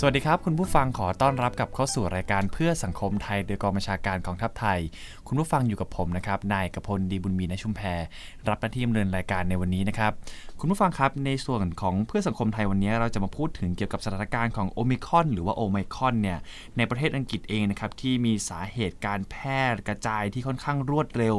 สวัสดีครับ คุณผู้ฟังขอต้อนรับกับเข้าสู่รายการเพื่อสังคมไทย โดยกองบัญชาการกองทัพไทย คุณผู้ฟังอยู่กับผมนะครับนายกพลดีบุญมีนชุมแพรรับหน้าที่ดำเนินรายการในวันนี้นะครับคุณผู้ฟังครับในส่วนของเพื่อสังคมไทยวันนี้เราจะมาพูดถึงเกี่ยวกับสถานการณ์ของโอมิคอนหรือว่าโอไมคอนเนี่ยในประเทศอังกฤษเองนะครับที่มีสาเหตุการแพร่กระจายที่ค่อนข้างรวดเร็ว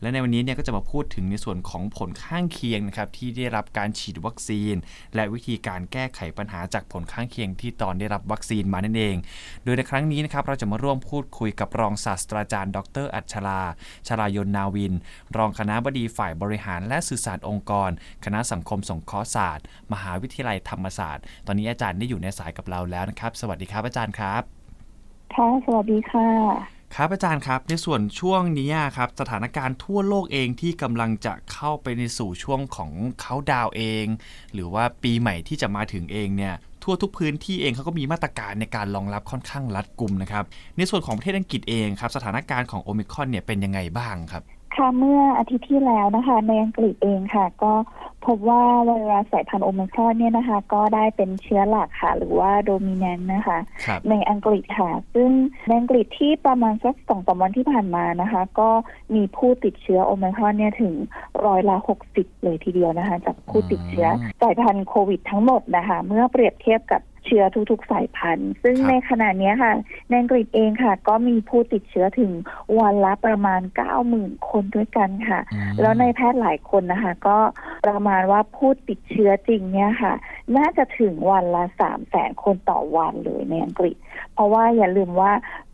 และในวันนี้เนี่ยก็จะมาพูดถึงในส่วนของผลข้างเคียงนะครับที่ได้รับการฉีดวัคซีน และวิธีการแก้ไขปัญหาจากผลข้างเคียงที่ตอนได้รับวัคซีนมานั่นเอง โดยในครั้งนี้นะครับเราจะมาร่วมพูดคุยกับรองศาสตราจารย์ ดร อัชราชลายนนาวิน รองคณะบดีฝ่ายบริหารและสื่อสารองค์กร คณะสังคมสงเคราะห์ศาสตร์ มหาวิทยาลัยธรรมศาสตร์ ตอนนี้อาจารย์ได้อยู่ในสายกับเราแล้วนะครับ สวัสดีครับอาจารย์ครับค่ะสวัสดีค่ะครับอาจารย์ครับในส่วนช่วงนี้ครับสถานการณ์ทั่วโลกเองที่กำลังจะเข้าไปในสู่ช่วงของเขาดาวน์เอง หรือว่าปีใหม่ที่จะมาถึงเองเนี่ย ทั่วทุกพื้นที่เองเขาก็มีมาตรการในการรองรับค่อนข้างรัดกุมนะครับ ในส่วนของประเทศอังกฤษเองครับสถานการณ์ของโอมิครอนเนี่ยเป็นยังไงบ้างครับ ค่ะเมื่ออาทิตย์ที่แล้วนะคะ ในอังกฤษเองค่ะ ก็พบว่าไวรัสสายพันธุ์โอมิครอนเนี่ยนะคะ ก็ได้เป็นเชื้อหลักค่ะ หรือว่าโดมิเนนต์นะคะครับในอังกฤษค่ะ ซึ่งในอังกฤษที่ประมาณสักสองสามวันที่ผ่านมานะคะ ก็มีผู้ติดเชื้อโอมิครอนเนี่ยถึงร้อยละหกสิบเลยทีเดียวนะคะ จากผู้ติดเชื้อสายพันธุ์โควิดทั้งหมดนะคะ เมื่อเปรียบเทียบกับ เชื้อทุก ๆ สายพันธุ์ ซึ่งครับ ในขณะเนี้ยค่ะ ในอังกฤษเองค่ะ ก็มีผู้ติดเชื้อถึงวันละประมาณ 90,000 คนด้วยกันค่ะ อืม แล้วในแพทย์หลายคนนะคะ ก็ประมาณว่าผู้ติดเชื้อจริงเนี่ยค่ะ น่าจะถึงวันละสามแสนคนต่อวันเลยในอังกฤษ เพราะว่าอย่าลืมว่า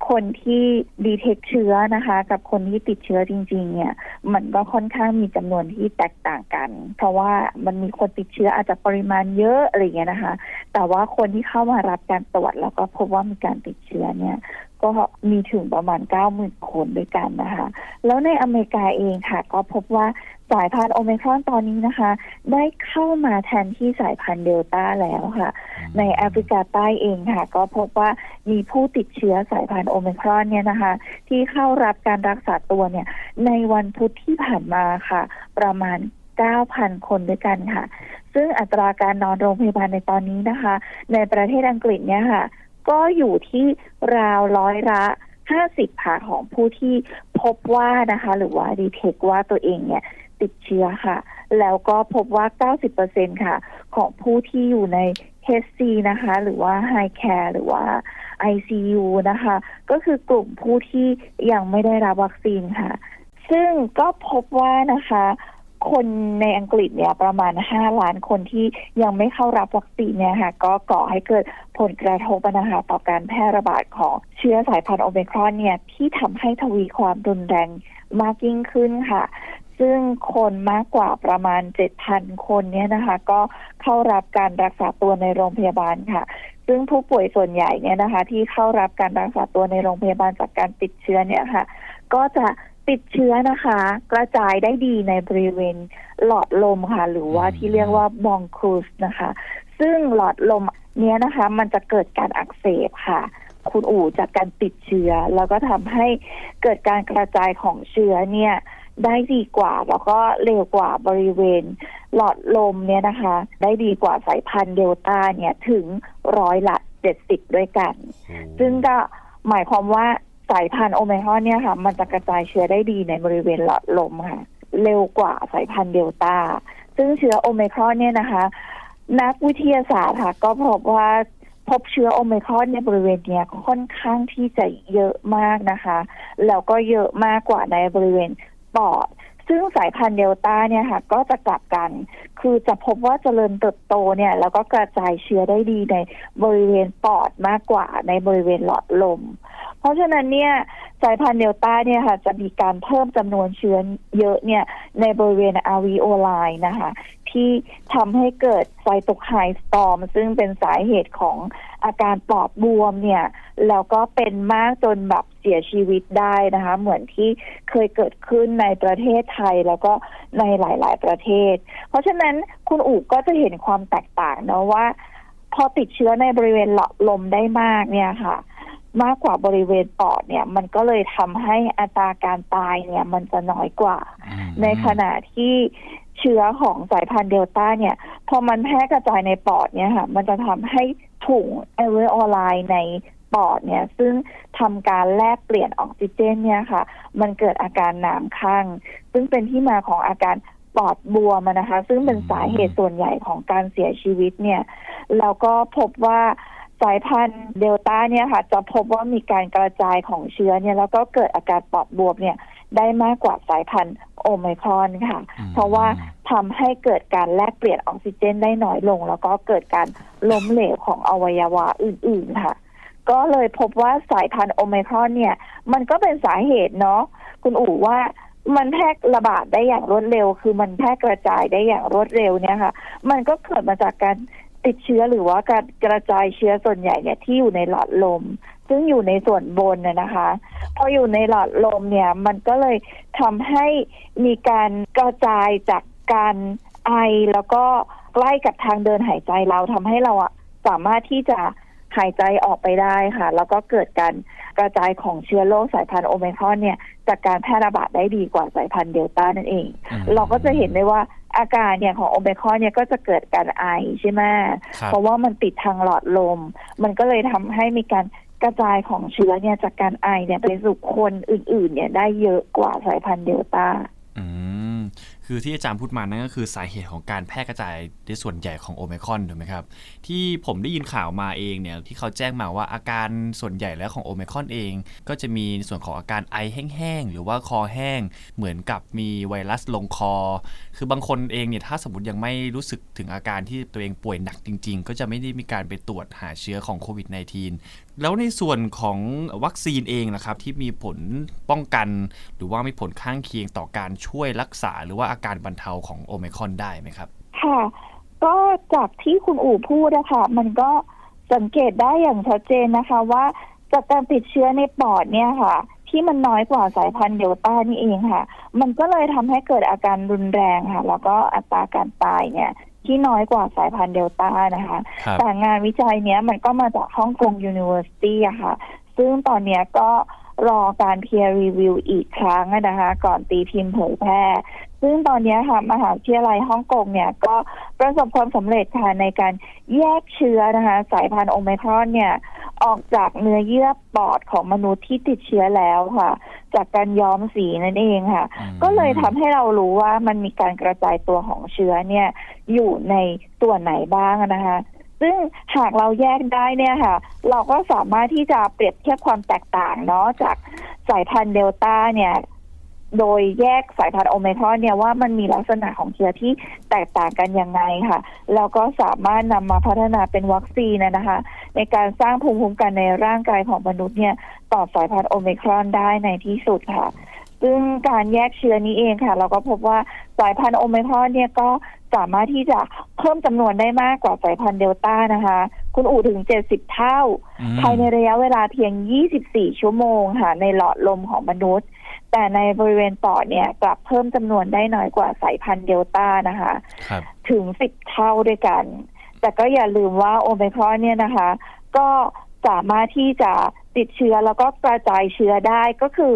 คนที่ดีเทคเชื้อนะคะ กับคนที่ติดเชื้อจริง ๆ เนี่ย มันก็ค่อนข้างมีจำนวนที่แตกต่างกัน เพราะว่ามันมีคนติดเชื้ออาจจะปริมาณเยอะอะไรเงี้ยนะคะ แต่ว่าคนที่เข้ามารับการตรวจแล้วก็พบว่ามีการติดเชื้อเนี่ย ก็มีถึงประมาณ 90,000 คนด้วยกันนะคะ แล้วในอเมริกาเองค่ะ ก็พบว่าสายพันธุ์โอมิครอนตอนนี้นะคะ ได้เข้ามาแทนที่สายพันธุ์เดลต้าแล้วค่ะ ในแอฟริกาใต้เองค่ะ ก็พบว่ามีผู้ติดเชื้อสายพันธุ์โอมิครอนเนี่ยนะคะ ที่เข้ารับการรักษาตัวเนี่ย ในวันพุธที่ผ่านมาค่ะ ประมาณ 9,000 คนด้วยกันค่ะ ซึ่งอัตราการนอนโรงพยาบาลในตอนนี้นะคะ ในประเทศอังกฤษเนี่ยค่ะ ก็อยู่ที่ราวร้อยละ50ค่ะของผู้ที่พบว่านะคะ หรือว่าดีเทคว่าตัวเองเนี่ยติดเชื้อค่ะ แล้วก็พบว่า90%ค่ะ ของผู้ที่อยู่ใน HC นะคะ หรือว่า High Care หรือว่า ICU นะคะ ก็คือกลุ่มผู้ที่ยังไม่ได้รับวัคซีนค่ะ ซึ่งก็พบว่านะคะ คนในอังกฤษเนี่ยประมาณ 5 ล้านคนที่ยังไม่เข้ารับวัคซีนเนี่ยค่ะก็ก่อให้เกิดผลกระทบนะคะต่อการแพร่ระบาดของเชื้อสายพันธุ์โอเมครอนเนี่ยที่ทำให้ทวีความรุนแรงมากยิ่งขึ้นค่ะ ซึ่งคนมากกว่าประมาณ 7,000 คนเนี่ยนะคะ ก็เข้ารับการรักษาตัวในโรงพยาบาลค่ะ ซึ่งผู้ป่วยส่วนใหญ่เนี่ยนะคะ ที่เข้ารับการรักษาตัวในโรงพยาบาลจากการติดเชื้อเนี่ยค่ะ ก็จะ ติดเชื้อนะคะ กระจายได้ดีในบริเวณหลอดลมค่ะ หรือว่าที่เรียกว่าบองครูสนะคะ ซึ่งหลอดลมเนี้ยนะคะ มันจะเกิดการอักเสบค่ะ คุณอู่จากการติดเชื้อ แล้วก็ทำให้เกิดการกระจายของเชื้อเนี่ยได้ดีกว่าแล้วก็เร็วกว่าบริเวณ หลอดลมเนี่ยนะคะ ได้ดีกว่าสายพันธุ์เดลต้าเนี่ยถึงร้อยละเจ็ดสิบด้วยกัน ซึ่งก็หมายความว่า สายพันธุ์โอไมครอนเนี่ยค่ะ มันจะกระจายเชื้อได้ดีในบริเวณหลอดลมค่ะ เร็วกว่าสายพันธุ์เดลต้า ซึ่งเชื้อโอไมครอนเนี่ยนะคะ นักวิทยาศาสตร์ค่ะ ก็พบว่าพบเชื้อโอไมครอนในบริเวณเนี้ยค่อนข้างที่จะเยอะมากนะคะ แล้วก็เยอะมากกว่าในบริเวณปอด ซึ่งสายพันธุ์เดลต้าเนี่ยค่ะ ก็จะกลับกัน คือจะพบว่าเจริญเติบโตเนี่ย แล้วก็กระจายเชื้อได้ดีในบริเวณปอดมากกว่าในบริเวณหลอดลม เพราะฉะนั้นเนี่ยสายพันธุ์เดลต้าเนี่ยค่ะจะมีการเพิ่มจำนวนเชื้อเยอะเนี่ยในบริเวณ alveoli นะคะที่ทำให้เกิดไซโตไคน์สตอมซึ่งเป็นสาเหตุของอาการปอดบวมเนี่ยแล้วก็เป็นมากจนแบบเสียชีวิตได้นะคะ เหมือนที่เคยเกิดขึ้นในประเทศไทยแล้วก็ในหลาย ๆ ประเทศ เพราะฉะนั้นคุณอู๋ก็จะเห็นความแตกต่างนะว่า พอติดเชื้อในบริเวณหลอดลมได้มากเนี่ยค่ะ มากกว่าบริเวณปอดเนี่ย มันก็เลยทำให้อัตราการตายเนี่ย มันจะน้อยกว่าอืมในขณะที่เชื้อของสายพันธุ์เดลต้าเนี่ย พอมันแพร่กระจายในปอดเนี่ยค่ะมันจะทำให้ถุงเอเวอร์ไลในปอดเนี่ย ซึ่งทำการแลกเปลี่ยนออกซิเจนเนี่ยค่ะ มันเกิดอาการหนามข้าง ซึ่งเป็นที่มาของอาการปอดบวมอะนะคะ ซึ่งเป็นสาเหตุส่วนใหญ่ของการเสียชีวิตเนี่ย แล้วก็พบว่า สายพันธุ์เดลต้าเนี่ยค่ะ จะพบว่ามีการกระจายของเชื้อเนี่ยแล้วก็เกิดอาการปอดบวมเนี่ยได้มากกว่าสายพันธุ์โอไมครอนค่ะอืมเพราะว่าทำให้เกิดการแลกเปลี่ยนออกซิเจนได้น้อยลง แล้วก็เกิดการล้มเหลวของอวัยวะอื่น ๆ ค่ะ ก็เลยพบว่าสายพันธุ์โอไมครอนเนี่ย มันก็เป็นสาเหตุเนาะคุณอู๋ว่ามันแพร่ระบาดได้อย่างรวดเร็ว คือมันแพร่กระจายได้อย่างรวดเร็วเนี่ยค่ะ มันก็เกิดมาจากการ ติดเชื้อหรือว่าการกระจายเชื้อส่วนใหญ่เนี่ยที่อยู่ในหลอดลม ซึ่งอยู่ในส่วนบนน่ยนะคะพออยู่ในหลอดลมเนี่ยมันก็เลยทำให้มีการกระจายจากการไอแล้วก็ใกล้กับทางเดินหายใจเราทำให้เราอะสามารถที่จะ หายใจออกไปได้ค่ะ แล้วก็เกิดการกระจายของเชื้อโรคสายพันธุ์โอไมครอนเนี่ยจากการแพร่ระบาดได้ดีกว่าสายพันธุ์เดลต้านั่นเองอืมเราก็จะเห็นได้ว่าอาการเนี่ยของโอไมครอนเนี่ยก็จะเกิดการไอใช่ไหมครับเพราะว่ามันติดทางหลอดลม มันก็เลยทำให้มีการกระจายของเชื้อเนี่ยจากการไอเนี่ยไปสู่คนอื่นๆ เนี่ยได้เยอะกว่าสายพันธุ์เดลต้าอืม คือที่อาจารย์พูดมานั่นก็คือสาเหตุของการแพร่กระจายในส่วนใหญ่ของโอมครอนถูกไหมครับ ที่ผมได้ยินข่าวมาเองเนี่ยที่เขาแจ้งมาว่าอาการส่วนใหญ่แล้วของโอมครอนเอง ก็จะมีในส่วนของอาการไอแห้งๆ หรือว่าคอแห้ง เหมือนกับมีไวรัสลงคอ คือบางคนเองเนี่ยถ้าสมมติยังไม่รู้สึกถึงอาการที่ตัวเองป่วยหนักจริง ๆ ก็จะไม่ได้มีการไปตรวจหาเชื้อของโควิด -19 แล้วในส่วนของวัคซีนเองนะครับที่มีผลป้องกัน หรือว่ามีผลข้างเคียงต่อการช่วยรักษาหรือว่าอาการบรรเทาของโอไมครอนได้ไหมครับ ค่ะ ก็จากที่คุณอู๋พูดนะคะมันก็สังเกตได้อย่างชัดเจนนะคะว่าจากการติดเชื้อในปอดเนี่ยค่ะ ที่มันน้อยกว่าสายพันธุ์เดลต้านี่เองค่ะ มันก็เลยทำให้เกิดอาการรุนแรงค่ะ แล้วก็อัตราการตายเนี่ยที่น้อยกว่าสายพันธุ์เดลต้านะคะครับแต่งานวิจัยเนี้ยมันก็มาจากฮ่องกง University อะค่ะ ซึ่งตอนเนี้ยก็ รอการ peer review อีกครั้งอะนะคะ ก่อนตีพิมพ์เผยแพร่ ซึ่งตอนเนี้ยค่ะมหาวิทยาลัยฮ่องกงเนี่ย ก็ประสบความสำเร็จค่ะในการแยกเชื้อนะคะ สายพันธุ์โอไมครอนเนี่ยออกจากเนื้อเยื่อปอดของมนุษย์ที่ติดเชื้อแล้วค่ะ จากการย้อมสีนั่นเองค่ะอืมก็เลยทำให้เรารู้ว่ามันมีการกระจายตัวของเชื้อเนี่ย อยู่ในส่วนไหนบ้างนะคะ ซึ่งหากเราแยกได้เนี่ยค่ะ เราก็สามารถที่จะเปรียบเทียบความแตกต่างเนาะจากสายพันธุ์เดลต้าเนี่ย โดยแยกสายพันธุ์โอไมครอนเนี่ยว่ามันมีลักษณะของเชื้อที่แตกต่างกันยังไงค่ะ แล้วก็สามารถนำมาพัฒนาเป็นวัคซีนนะคะ ในการสร้างภูมิคุ้มกันในร่างกายของมนุษย์เนี่ยต่อสายพันธุ์โอไมครอนได้ในที่สุดค่ะซึ่งการแยกเชื้อนี้เองค่ะ เราก็พบว่าสายพันธุ์โอไมครอนเนี่ยก็สามารถที่จะ พิ่มจำนวนได้มากกว่าสายพันธุ์เดลต้านะคะ คุณอู๋ถึง 70 เท่าอืมภายในระยะเวลาเพียง 24 ชั่วโมงค่ะ ในหลอดลมของมนุษย์ แต่ในบริเวณปอดเนี่ยกลับเพิ่มจำนวนได้น้อยกว่าสายพันธุ์เดลต้านะคะครับถึง 10 เท่าด้วยกัน แต่ก็อย่าลืมว่าโอไมครอนเนี่ยนะคะ ก็สามารถที่จะติดเชื้อแล้วก็กระจายเชื้อได้ก็คือ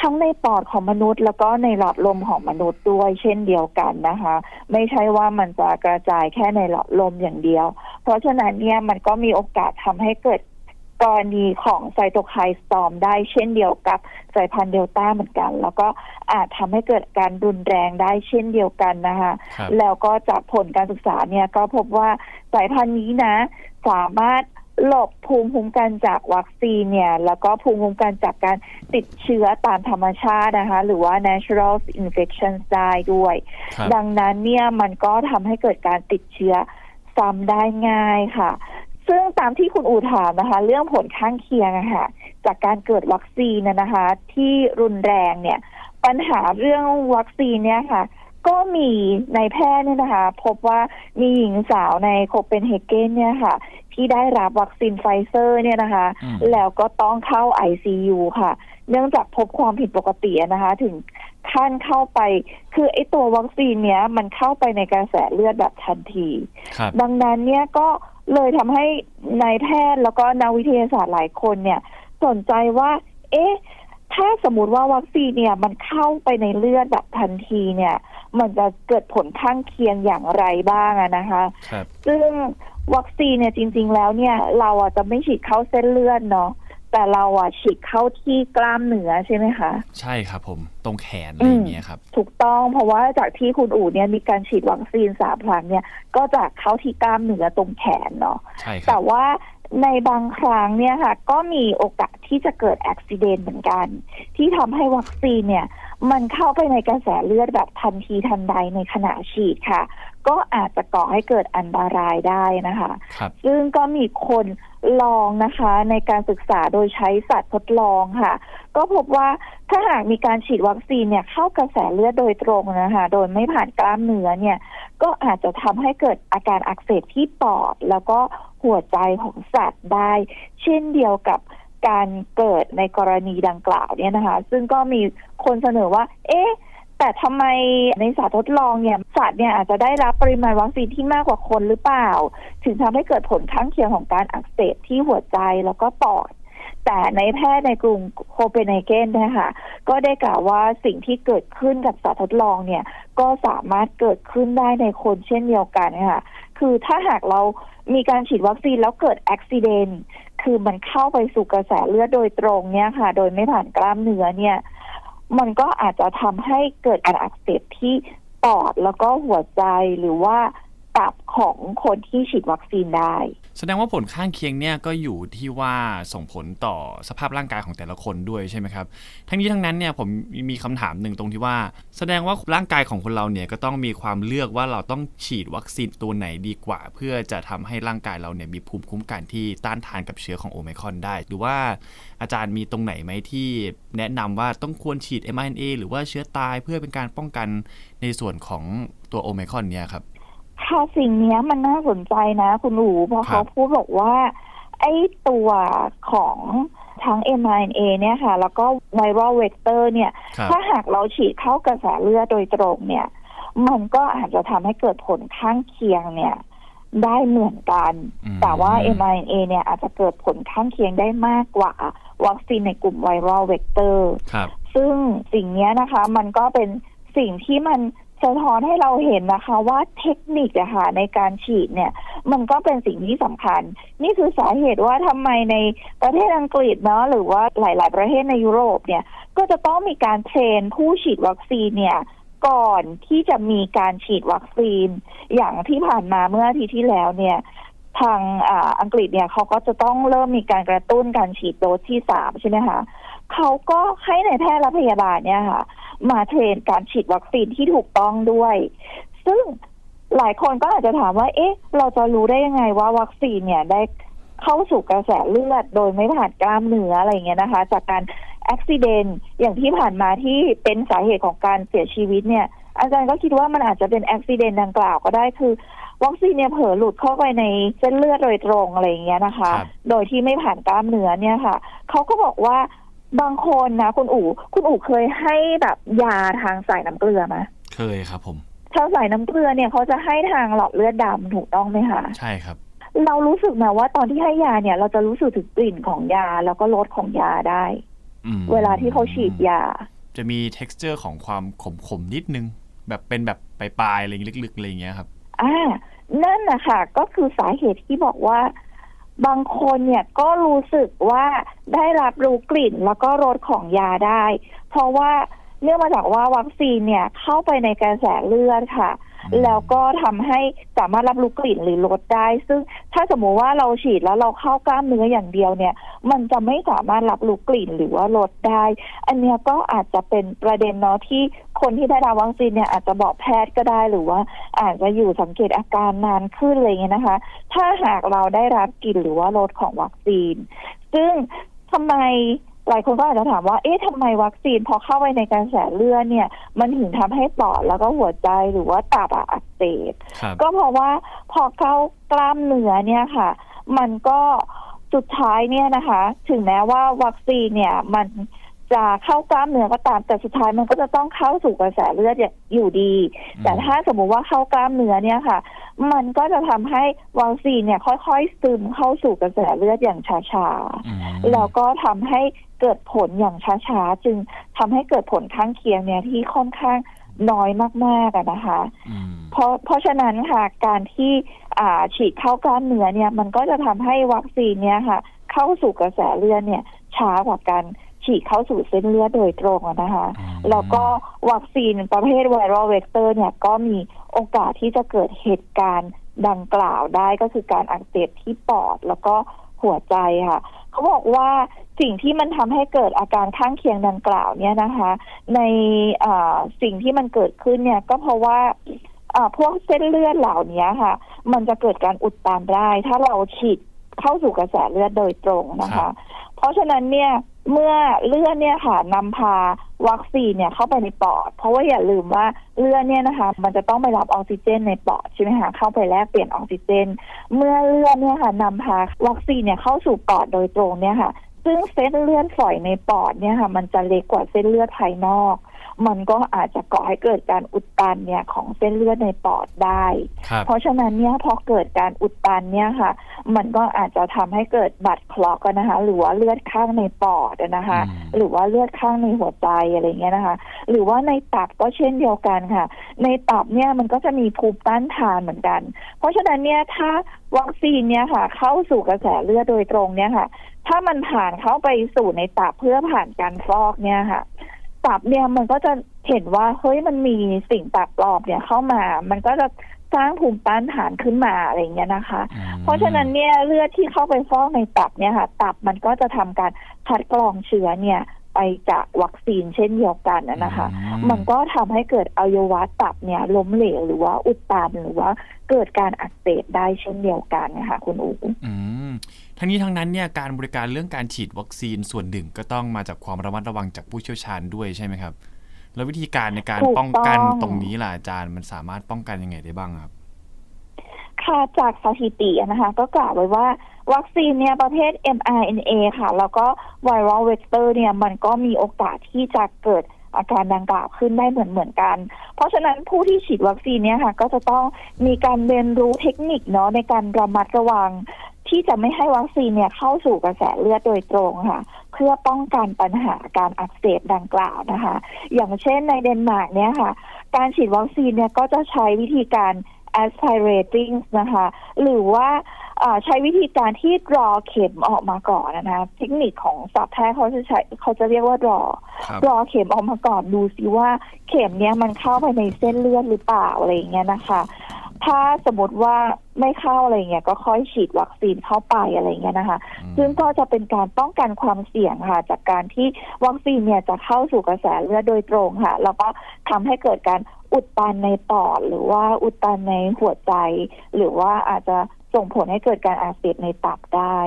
ทั้งในปอดของมนุษย์ แล้วก็ในหลอดลมของมนุษย์ด้วยเช่นเดียวกันนะคะ ไม่ใช่ว่ามันจะกระจายแค่ในหลอดลมอย่างเดียว เพราะฉะนั้นเนี่ยมันก็มีโอกาสทำให้เกิดกรณีของไซโตไคน์สตอมได้เช่นเดียวกับสายพันธุ์เดลต้าเหมือนกัน แล้วก็อาจทำให้เกิดการรุนแรงได้เช่นเดียวกันนะคะครับแล้วก็จากผลการศึกษาเนี่ยก็พบว่าสายพันธุ์นี้นะ สามารถ หลบภูมิคุ้มกันจากวัคซีนเนี่ย แล้วก็ภูมิคุ้มกันจากการติดเชื้อตามธรรมชาตินะคะ หรือว่า natural infections ได้ด้วยครับดังนั้นเนี่ยมันก็ทำให้เกิดการติดเชื้อซ้ำได้ง่ายค่ะ ซึ่งตามที่คุณอูถามนะคะ เรื่องผลข้างเคียงอะค่ะ จากการเกิดวัคซีนนะนะคะ ที่รุนแรงเนี่ย ปัญหาเรื่องวัคซีนเนี่ยค่ะ ก็มีในแพทย์เนี่ยนะคะ พบว่ามีหญิงสาวในโคเปนเฮเกนเนี่ยค่ะ ที่ได้รับวัคซีนไฟเซอร์เนี่ยนะคะ อืม แล้วก็ต้องเข้า ICU ค่ะ เนื่องจากพบความผิดปกตินะคะ ถึงขั้นเข้าไป คือไอ้ตัววัคซีนเนี้ยมันเข้าไปในกระแสเลือดแบบทันที ครับ ดังนั้นเนี่ยก็เลยทำให้นายแพทย์แล้วก็นักวิทยาศาสตร์หลายคนเนี่ยสนใจว่า เอ๊ะ ถ้าสมมติว่าวัคซีนเนี่ยมันเข้าไปในเลือดแบบทันทีเนี่ย มันจะเกิดผลข้างเคียงอย่างไรบ้างอะนะคะ ครับ ซึ่งวัคซีนเนี่ยจริง ๆ แล้วเนี่ย เราอะจะไม่ฉีดเข้าเส้นเลือดเนาะแต่เราอะฉีดเข้าที่กล้ามเนื้อใช่ไหมคะใช่ครับผมตรงแขนอะไรอย่างเงี้ยครับ ถูกต้องเพราะว่าจากที่คุณอู๋เนี่ยมีการฉีดวัคซีนสามครั้งเนี่ย ก็จะเข้าที่กล้ามเนื้อตรงแขนเนาะใช่ครัแต่บว่าในบางครั้งเนี่ยค่ะ ก็มีโอกาสที่จะเกิดอุบิเหตุเหมือนกัน ที่ทำให้วัคซีนเนี่ย มันเข้าไปในกระแสเลือดแบบทันทีทันใดในขณะฉีดค่ะ ก็อาจจะก่อให้เกิดอันตรายได้นะคะครับซึ่งก็มีคนลองนะคะ ในการศึกษาโดยใช้สัตว์ทดลองค่ะ ก็พบว่าถ้าหากมีการฉีดวัคซีนเนี่ยเข้ากระแสเลือดโดยตรงนะคะ โดยไม่ผ่านกล้ามเนื้อเนี่ย ก็อาจจะทำให้เกิดอาการอักเสบที่ปอด แล้วก็หัวใจของสัตว์ได้ เช่นเดียวกับ การเกิดในกรณีดังกล่าวเนี่ยนะคะ ซึ่งก็มีคนเสนอว่า เอ๊ะแต่ทำไมในสัตว์ทดลองเนี่ยสัตว์เนี่ยอาจจะได้รับปริมาณวัคซีนที่มากกว่าคนหรือเปล่า ถึงทำให้เกิดผลข้างเคียงของการอักเสบที่หัวใจแล้วก็ปอด แต่ในแพทย์ในกรุงโคเปนเฮเกนนะคะก็ได้กล่าวว่าสิ่งที่เกิดขึ้นกับสัตว์ทดลองเนี่ย ก็สามารถเกิดขึ้นได้ในคนเช่นเดียวกันค่ะคือถ้าหากเรามีการฉีดวัคซีนแล้วเกิดอุบิเหตุ คือมันเข้าไปสู่กระแสเลือดโดยตรงเนี่ยค่ะ โดยไม่ผ่านกล้ามเนื้อเนี่ย มันก็อาจจะทำให้เกิดการอักเสบที่ปอดแล้วก็หัวใจหรือว่าตับของคนที่ฉีดวัคซีนได้ แสดงว่าผลข้างเคียงเนี่ยก็อยู่ที่ว่าส่งผลต่อสภาพร่างกายของแต่ละคนด้วยใช่ไหมครับ ทั้งนี้ทั้งนั้นเนี่ยผมมีคำถามหนึ่งตรงที่ว่า แสดงว่าร่างกายของคนเราเนี่ยก็ต้องมีความเลือกว่าเราต้องฉีดวัคซีนตัวไหนดีกว่า เพื่อจะทำให้ร่างกายเราเนี่ยมีภูมิคุ้มกันที่ต้านทานกับเชื้อของโอไมครอนได้ หรือว่าอาจารย์มีตรงไหนไหมที่แนะนำว่าต้องควรฉีด mRNA หรือว่าเชื้อตายเพื่อเป็นการป้องกันในส่วนของตัวโอไมครอนเนี่ยครับ ค่ะสิ่งเนี้ยมันน่าสนใจนะ คุณหนูเพราะครัเขาบพูดบอกว่า ไอ้ตัวของทั้ง mRNA เนี่ยค่ะ แล้วก็ไวรัลเวกเตอร์เนี่ยครับถ้าหากเราฉีดเข้ากระแสเลือดโดยตรงเนี่ย มันก็อาจจะทำให้เกิดผลข้างเคียงเนี่ยได้เหมือนกันอืมแต่ว่า mRNA เนี่ยอาจจะเกิดผลข้างเคียงได้มากกว่า วัคซีนในกลุ่มไวรัลเวกเตอร์ครับซึ่งสิ่งเนี้ยนะคะ มันก็เป็นสิ่งที่มัน สะท้อนให้เราเห็นนะคะว่าเทคนิคอะค่ะในการฉีดเนี่ย มันก็เป็นสิ่งที่สำคัญ นี่คือสาเหตุว่าทำไมในประเทศอังกฤษเนาะหรือว่าหลาย ๆ ประเทศในยุโรปเนี่ย ก็จะต้องมีการเทรนผู้ฉีดวัคซีนเนี่ยก่อนที่จะมีการฉีดวัคซีน อย่างที่ผ่านมาเมื่ออาทิตย์ที่แล้วเนี่ยทางออังกฤษเนี่ยเขาก็จะต้องเริ่มมีการกระตุ้นการฉีดโดสที่สามใช่ไหมคะ เขาก็ให้ในายแพทย์และพยาบาลเนี่ยค่ะ มาเทรนการฉีดวัคซีนที่ถูกต้องด้วย ซึ่งหลายคนก็อาจจะถามว่า เอ๊ะ เราจะรู้ได้ยังไงว่าวัคซีนเนี่ยได้เข้าสู่กระแสเลือดโดยไม่ผ่านกล้ามเนื้ออะไรอย่างเงี้ยนะคะ จากการอุบิเหตุอย่างที่ผ่านมาที่เป็นสาเหตุของการเสียชีวิตเนี่ย อาจารย์ก็คิดว่ามันอาจจะเป็นอุบิเหตุดังกล่าวก็ได้คือ วัคซีนเนี่ยเผลอหลุดเข้าไปในเส้นเลือดโดยตรงอะไรอย่างเงี้ยนะคะครับโดยที่ไม่ผ่านกล้ามเนื้อเนี่ยค่ะเขาก็บอกว่า บางคนนะคุณอู๋คุณอู๋เคยให้แบบยาทางสายน้ำเกลือไหมเคยครับผมทางสายน้ำเกลือเนี่ยเขาจะให้ทางหลอดเลือดดำถูกต้องไหมคะใช่ครับ เรารู้สึกนะว่าตอนที่ให้ยาเนี่ย เราจะรู้สึกถึงกลิ่นของยาแล้วก็รสของยาได้ อืมเวลาที่เขาฉีดยา จะมี t e x t อร์ของความขมๆ นิดนึง แบบเป็นแบบปลายๆอะไรอย่างงี้ลึกๆอะไรอย่างเงี้ยครับ อ่า นั่นนะคะก็คือสาเหตุที่บอกว่า บางคนเนี่ยก็รู้สึกว่าได้รับรู้กลิ่นแล้วก็รสของยาได้ เพราะว่าเนื่องมาจากว่าวัคซีนเนี่ยเข้าไปในกระแสเลือดค่ะ แล้วก็ทำให้สามารถรับรู้กลิ่นหรือรสได้ ซึ่งถ้าสมมุติว่าเราฉีดแล้วเราเข้ากล้ามเนื้ออย่างเดียวเนี่ย มันจะไม่สามารถรับรู้กลิ่นหรือว่ารสได้ อันเนี้ยก็อาจจะเป็นประเด็นเนาะที่คนที่ได้รับวัคซีนเนี่ยอาจจะบอกแพทย์ก็ได้หรือว่าอาจจะอยู่สังเกตอาการนานขึ้นอะไรเงี้ยนะคะ ถ้าหากเราได้รับกลิ่นหรือว่ารสของวัคซีน ซึ่งทำไม หลายคนก็อาจจะถามว่า เอ๊ะทำไมวัคซีนพอเข้าไปในกระแสเลือดเนี่ย มันถึงทำให้ปอดแล้วก็หัวใจหรือว่าตับอะอักเสบครับก็เพราะว่าพอเข้ากล้ามเนื้อเนี่ยค่ะ มันก็สุดท้ายเนี่ยนะคะ ถึงแม้ว่าวัคซีนเนี่ยมันจะเข้ากล้ามเนื้อก็ตาม แต่สุดท้ายมันก็จะต้องเข้าสู่กระแสเลือดอยู่ดี แต่ถ้าสมมุติว่าเข้ากล้ามเนื้อเนี่ยค่ะ มันก็จะทำให้วัคซีนเนี่ยค่อยๆ ซึมเข้าสู่กระแสเลือดอย่างช้าอืมๆแล้วก็ทำให้เกิดผลอย่างช้าๆ จึงทำให้เกิดผลข้างเคียงเนี่ยที่ค่อนข้างน้อยมากๆอะนะคะอืมเพราะเพราะฉะนั้นค่ะการที่อ่าฉีดเข้ากล้ามเนื้อเนี่ยมันก็จะทำให้วัคซีนเนี่ยค่ะ เข้าสู่กระแสเลือดเนี่ยช้ากว่าการฉีดเข้าสู่เส้นเลือดโดยตรงอะนะคะอืมแล้วก็วัคซีนประเภทไวรัลเวกเตอร์เนี่ยก็มี โอกาสที่จะเกิดเหตุการณ์ดังกล่าวได้ก็คือการอักเสบที่ปอดแล้วก็หัวใจค่ะเขาบอกว่าสิ่งที่มันทำให้เกิดอาการข้างเคียงดังกล่าวเนี่ยนะคะ ในสิ่งที่มันเกิดขึ้นเนี่ยก็เพราะว่าพวกเส้นเลือดเหล่านี้ค่ะ มันจะเกิดการอุดตันได้ ถ้าเราฉีดเข้าสู่กระแสเลือดโดยตรงนะคะ เพราะฉะนั้นเนี่ย เมื่อเลือดเนี่ยค่ะนำพาวัคซีนเนี่ยเข้าไปในปอด เพราะว่าอย่าลืมว่าเลือดเนี่ยนะคะ มันจะต้องไปรับออกซิเจนในปอดใช่ไหมคะเข้าไปแลกเปลี่ยนออกซิเจน เมื่อเลือดเนี่ยค่ะนำพาวัคซีนเนี่ยเข้าสู่ปอดโดยตรงเนี่ยค่ะ ซึ่งเส้นเลือดฝอยในปอดเนี่ยค่ะ มันจะเล็กกว่าเส้นเลือดภายนอก มันก็อาจจะก่อให้เกิดการอุดตันเนี่ยของเส้นเลือดในปอดได้ครับเพราะฉะนั้นเนี่ยพอเกิดการอุดตันเนี่ยค่ะ มันก็อาจจะทำให้เกิดบัตรคลอกกันนะคะ หรือว่าเลือดข้างในปอดอะนะคะอืมหรือว่าเลือดข้างในหัวใจอะไรเงี้ยนะคะ หรือว่าในตับก็เช่นเดียวกันค่ะ ในตับเนี่ยมันก็จะมีภูมิต้านทานเหมือนกัน เพราะฉะนั้นเนี่ยถ้าวัคซีนเนี่ยค่ะ เข้าสู่กระแสเลือดโดยตรงเนี่ยค่ะ ถ้ามันผ่านเข้าไปสู่ในตับเพื่อผ่านการฟอกเนี่ยค่ะ ตับเนี่ยมันก็จะเห็นว่าเฮ้ยมันมีสิ่งแปลกปลอมเนี่ยเข้ามา มันก็จะสร้างภูมิต้านทานขึ้นมาอะไรอย่างเงี้ยนะคะอืมเพราะฉะนั้นเนี่ยเลือดที่เข้าไปฟอกในตับเนี่ยค่ะ ตับมันก็จะทำการคัดกรองเชื้อเนี่ยไปจากวัคซีนเช่นเดียวกันนะนะคะอืมันก็ทำให้เกิดอวัยวะตับเนี่ยล้มเหลวหรือว่าอุดตันหรือว่าเกิดการอักเสบได้เช่นเดียวกันนะคะคุณอูอืม ทั้งนี้ทั้งนั้นเนี่ยการบริการเรื่องการฉีดวัคซีนส่วนหนึ่งก็ต้องมาจากความระมัดระวังจากผู้เชี่ยวชาญด้วยใช่ไหมครับ แล้ววิธีการในการถูกป้องกันต้องตรงนี้ล่ะอาจารย์มันสามารถป้องกันยังไงได้บ้างครับ ค่ะจากสถิตินะคะก็กล่าวไว้ว่าวัคซีนเนี่ยประเภท mRNA ค่ะ แล้วก็ viral vector เนี่ยมันก็มีโอกาสที่จะเกิดอาการดังกล่าวขึ้นได้เหมือนเหมือนกัน เพราะฉะนั้นผู้ที่ฉีดวัคซีนเนี่ยค่ะ ก็จะต้องมีการเรียนรู้เทคนิคเนาะในการระมัดระวัง ที่จะไม่ให้วัคซีนเนี่ยเข้าสู่กระแสเลือดโดยตรงค่ะ เพื่อป้องกันปัญหาการอักเสบดังกล่าวนะคะ อย่างเช่นในเดนมาร์กเนี่ยค่ะ การฉีดวัคซีนเนี่ยก็จะใช้วิธีการ aspirating นะคะ หรือว่าอ่าใช้วิธีการที่รอเข็มออกมาก่อนนะคะเทคนิคของศัพท์แพทย์เขาจะใช้เขาจะเรียกว่ารอครับรอเข็มออกมาก่อนดูซิว่าเข็มเนี้ยมันเข้าไปในเส้นเลือดหรือเปล่าอะไรอย่างเงี้ยนะคะ ถ้าสมมติว่าไม่เข้าอะไรเงี้ยก็ค่อยฉีดวัคซีนเข้าไปอะไรเงี้ยนะคะอืมซึ่งก็จะเป็นการป้องกันความเสี่ยงค่ะ จากการที่วัคซีนเนี่ยจะเข้าสู่กระแสเลือดโดยตรงค่ะ แล้วก็ทำให้เกิดการอุดตันในปอด หรือว่าอุดตันในหัวใจ หรือว่าอาจจะส่งผลให้เกิดการอักเสบในตับได้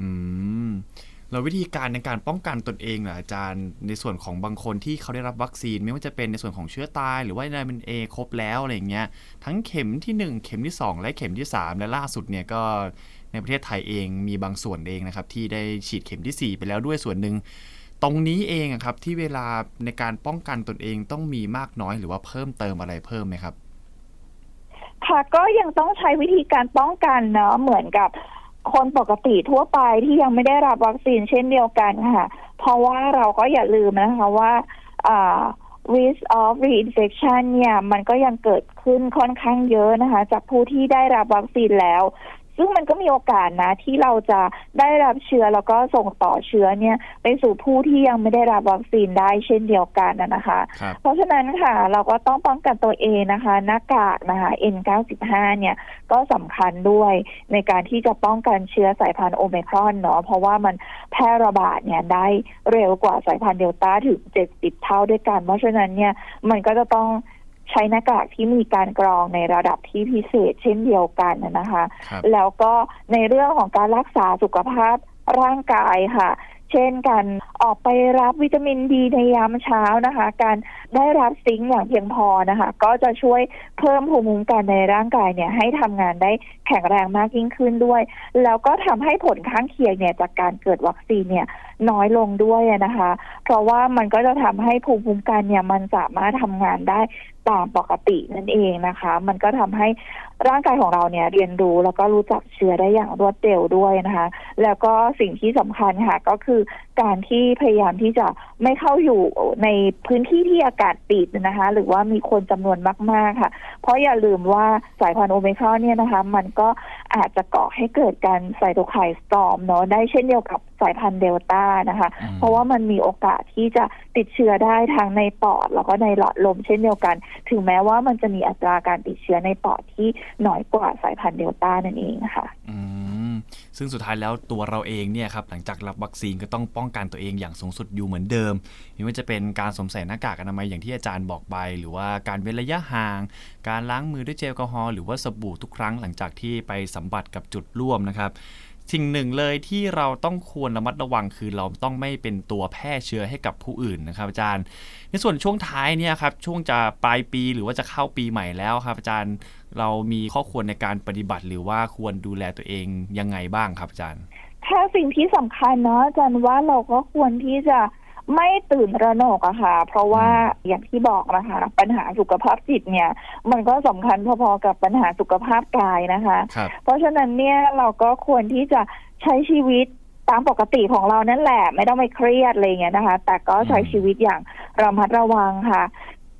อืม แล้ววิธีการในการป้องกันตนเองเหรออาจารย์ในส่วนของบางคนที่เขาได้รับวัคซีนไม่ว่าจะเป็นในส่วนของเชื้อตาย หรือว่าวิตามินเอครบแล้วอะไรอย่างเงี้ยทั้งเข็มที่ 1 เข็มที่ 2 และเข็มที่ 3 และล่าสุดเนี่ยก็ในประเทศไทยเองมีบางส่วนเองนะครับที่ได้ฉีดเข็มที่ 4 ไปแล้วด้วยส่วนหนึ่งตรงนี้เองครับที่เวลาในการป้องกันตนเองต้องมีมากน้อยหรือว่าเพิ่มเติมอะไรเพิ่มไหมครับค่ะก็ยังต้องใช้วิธีการป้องกันเนาะเหมือนกับ คนปกติทั่วไปที่ยังไม่ได้รับวัคซีนเช่นเดียวกันค่ะ เพราะว่าเราก็อย่าลืมนะคะว่า risk of reinfection เนี่ย มันก็ยังเกิดขึ้นค่อนข้างเยอะนะคะ จากผู้ที่ได้รับวัคซีนแล้ว ซึ่งมันก็มีโอกาสนะที่เราจะได้รับเชื้อแล้วก็ส่งต่อเชื้อเนี่ยไปสู่ผู้ที่ยังไม่ได้รับวัคซีนได้เช่นเดียวกันนะนะคะครับเพราะฉะนั้นค่ะเราก็ต้องป้องกันตัวเองนะคะหน้ากากนะคะ N95 เนี่ยก็สำคัญด้วยในการที่จะป้องกันเชื้อสายพันธุ์โอเมครอนเนาะเพราะว่ามันแพร่ระบาดเนี่ยได้เร็วกว่าสายพันธุ์เดลต้าถึง 70 เท่าด้วยกัน เพราะฉะนั้นเนี่ยมันก็จะต้อง ใช้หน้ากากที่มีการกรองในระดับที่พิเศษเช่นเดียวกันนะคะ ครับ แล้วก็ในเรื่องของการรักษาสุขภาพร่างกายค่ะ เช่นการออกไปรับวิตามินดีในยามเช้านะคะ การได้รับซิงค์อย่างเพียงพอนะคะ ก็จะช่วยเพิ่มภูมิคุ้มกันในร่างกายเนี่ยให้ทำงานได้แข็งแรงมากยิ่งขึ้นด้วย แล้วก็ทำให้ผลข้างเคียงเนี่ยจากการเกิดวัคซีนเนี่ยน้อยลงด้วยนะคะ เพราะว่ามันก็จะทำให้ภูมิคุ้มกันเนี่ยมันสามารถทำงานได้ตามปกตินั่นเองนะคะ มันก็ทำให้ร่างกายของเราเนี่ยเรียนรู้แล้วก็รู้จักเชื้อได้อย่างรวดเร็วด้วยนะคะ แล้วก็สิ่งที่สำคัญค่ะก็คือการที่พยายามที่จะไม่เข้าอยู่ในพื้นที่ที่อากาศปิดนะคะ หรือว่ามีคนจำนวนมาก ๆค่ะ เพราะอย่าลืมว่าสายพันธุ์โอเมครอนเนี่ยนะคะ มันก็อาจจะก่อให้เกิดการไซโตไคน์สตอมเนาะได้เช่นเดียวกับายพันธุ์เดลต้านะคะอืมเพราะว่ามันมีโอกาสที่จะติดเชื้อได้ทั้งในปอด แล้วก็ในหลอดลมเช่นเดียวกัน ถึงแม้ว่ามันจะมีอัตราการติดเชื้อในปอดที่น้อยกว่าสายพันธุ์เดลต้านั่นเองค่ะอืมซึ่งสุดท้ายแล้วตัวเราเองเนี่ยครับหลังจากรับวัคซีนก็ต้องป้องกันตัวเองอย่างสูงสุดอยู่เหมือนเดิมไม่ว่าจะเป็นการสวมใส่หน้ากากอนามัยอย่างที่อาจารย์บอกไป หรือว่าการเว้นระยะห่าง การล้างมือด้วยเจลแอลกอฮอล์หรือว่าสบู่ทุกครั้งหลังจากที่ไปสัมผัสกับจุดร่วมนะครับ สิ่งหนึ่งเลยที่เราต้องควรระมัดระวังคือเราต้องไม่เป็นตัวแพร่เชื้อให้กับผู้อื่นนะครับอาจารย์ ในส่วนช่วงท้ายเนี่ยครับช่วงจะปลายปีหรือว่าจะเข้าปีใหม่แล้วครับอาจารย์เรามีข้อควรในการปฏิบัติหรือว่าควรดูแลตัวเองยังไงบ้างครับอาจารย์ ถ้าสิ่งที่สำคัญเนาะอาจารย์ว่าเราก็ควรที่จะ ไม่ตื่นระหนกอะค่ะ เพราะว่าอย่างที่บอกนะคะ ปัญหาสุขภาพจิตเนี่ย มันก็สำคัญพอๆกับปัญหาสุขภาพกายนะคะครับเพราะฉะนั้นเนี่ยเราก็ควรที่จะใช้ชีวิตตามปกติของเรานั่นแหละ ไม่ต้องไปเครียดอะไรอย่างเงี้ยนะคะ แต่ก็ใช้อืมชีวิตอย่างระมัดระวังค่ะ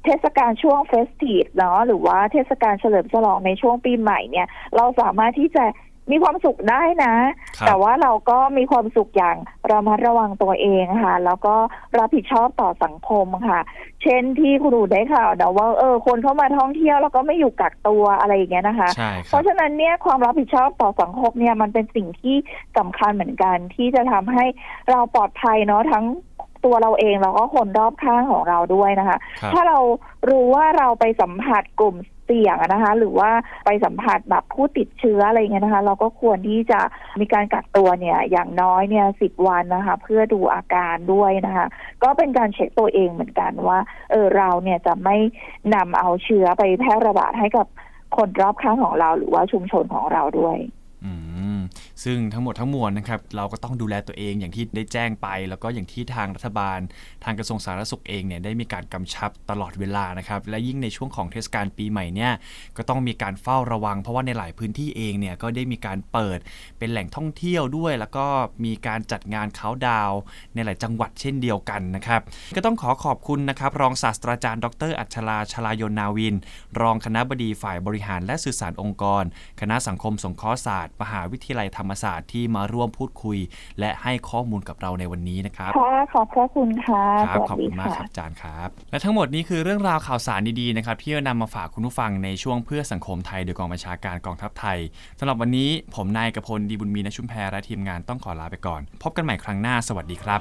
เทศกาลช่วงเฟสทีฟเนาะหรือว่าเทศกาลเฉลิมฉลองในช่วงปีใหม่เนี่ย เราสามารถที่จะ มีความสุขได้นะ ครับ แต่ว่าเราก็มีความสุขอย่างระมัดระวังตัวเองค่ะ แล้วก็รับผิดชอบต่อสังคมค่ะ เช่นที่คุณดูได้ข่าวนะว่าเออคนเข้ามาท่องเที่ยวแล้วก็ไม่อยู่กักตัวอะไรอย่างเงี้ยนะคะ ใช่คเพรับราะฉะนั้นเนี่ยความรับผิดชอบต่อสังคมเนี่ยมันเป็นสิ่งที่สำคัญเหมือนกัน ที่จะทำให้เราปลอดภัยเนาะทั้งตัวเราเองแล้วก็คนรอบข้างของเราด้วยนะคะ ครับ ถ้าเรารู้ว่าเราไปสัมผัสกลุ่ม เสี่ยงนะคะ หรือว่าไปสัมผัสแบบผู้ติดเชื้ออะไรเงี้ยนะคะ เราก็ควรที่จะมีการกักตัวเนี่ยอย่างน้อยเนี่ยสิบวันนะคะ เพื่อดูอาการด้วยนะคะ ก็เป็นการเช็คตัวเองเหมือนกันว่าเออเราเนี่ยจะไม่นำเอาเชื้อไปแพร่ระบาดให้กับคนรอบข้างของเราหรือว่าชุมชนของเราด้วย ซึ่งทั้งหมดทั้งมวลนะครับเราก็ต้องดูแลตัวเองอย่างที่ได้แจ้งไป แล้วก็อย่างที่ทางรัฐบาล ทางกระทรวงสาธารณสุขเองเนี่ยได้มีการกำชับตลอดเวลานะครับและยิ่งในช่วงของเทศกาลปีใหม่เนี่ยก็ต้องมีการเฝ้าระวัง เพราะว่าในหลายพื้นที่เองเนี่ยก็ได้มีการเปิดเป็นแหล่งท่องเที่ยวด้วย แล้วก็มีการจัดงานเขาดาวในหลายจังหวัดเช่นเดียวกันนะครับก็ต้องขอขอบคุณนะครับรองศาสตราจารย์ ดร อัชราชลายนนาวิน รองคณะบดีฝ่ายบริหารและสื่อสารองค์กร คณะสังคมสงเคราะห์ศาสตร์ มหาวิทยาลัยธรรมศาสตร์ที่มาร่วมพูดคุย และให้ข้อมูลกับเราในวันนี้นะครับค่ะขอบพระคุณค่ะครับสวัสขอบดีคุณมากค่ะครับอาจารย์ครับ และทั้งหมดนี้คือเรื่องราวข่าวสารดีๆนะครับที่นำมาฝากคุณผู้ฟังในช่วงเพื่อสังคมไทยโดยกองบัญชาการกองทัพไทยสำหรับวันนี้ผมนายกพลดีบุญมีนชุมแพรและทีมงานต้องขอลาไปก่อน พบกันใหม่ครั้งหน้าสวัสดีครับ